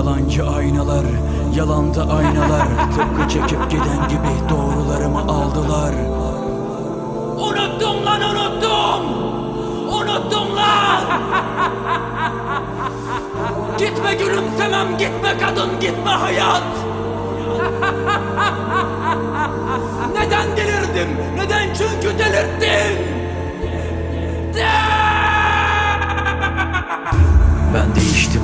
Yalancı aynalar, yalanda aynalar Tıpkı çekip giden gibi doğrularımı aldılar. Unuttum lan unuttum! Unuttum lan! Gitme gülümsemem gitme kadın gitme hayat! Neden delirdim neden çünkü delirttin Ben değiştim,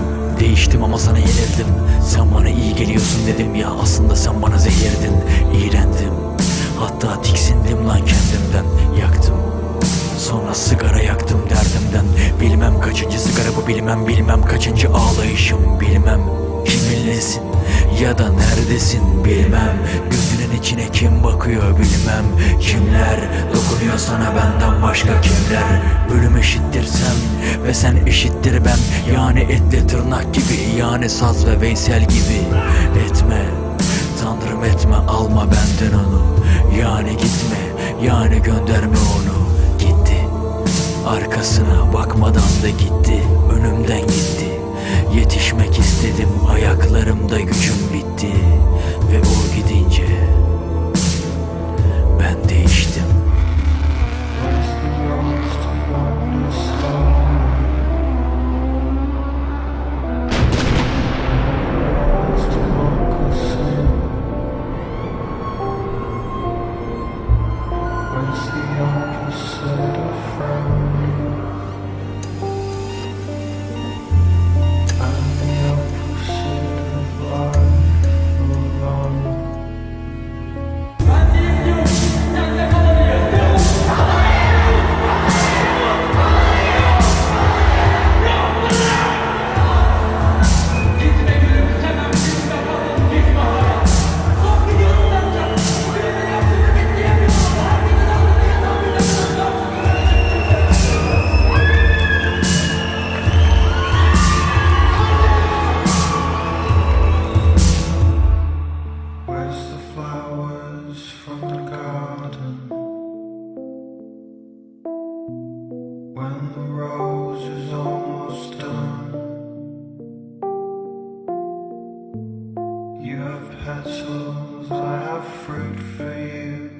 değiştim ama sana yenildim. Sen bana iyi geliyorsun dedim ya aslında sen bana zehirdin. İğrendim, hatta tiksindim lan kendimden. Yaktım, sonra sigara yaktım derdimden. Bilmem kaçıncı sigara bu bilmem bilmem kaçıncı ağlayışım Bilmem. Kimin nesin ya da neredesin bilmem. Gözünün içine kim bakıyor bilmem Kimler. Dokunuyor sana benden başka kimler? Ölüm eşittir sen ve sen eşittir ben. Yani etle tırnak gibi yani saz ve veysel gibi. Etme tanrım etme alma benden onu. Yani gitme yani gönderme onu. Gitti. Arkasına bakmadan da gitti. Önümden gitti. Yetişmek istedim Ayaklarımda gücüm not just set a friend you have petals, I have fruit for you.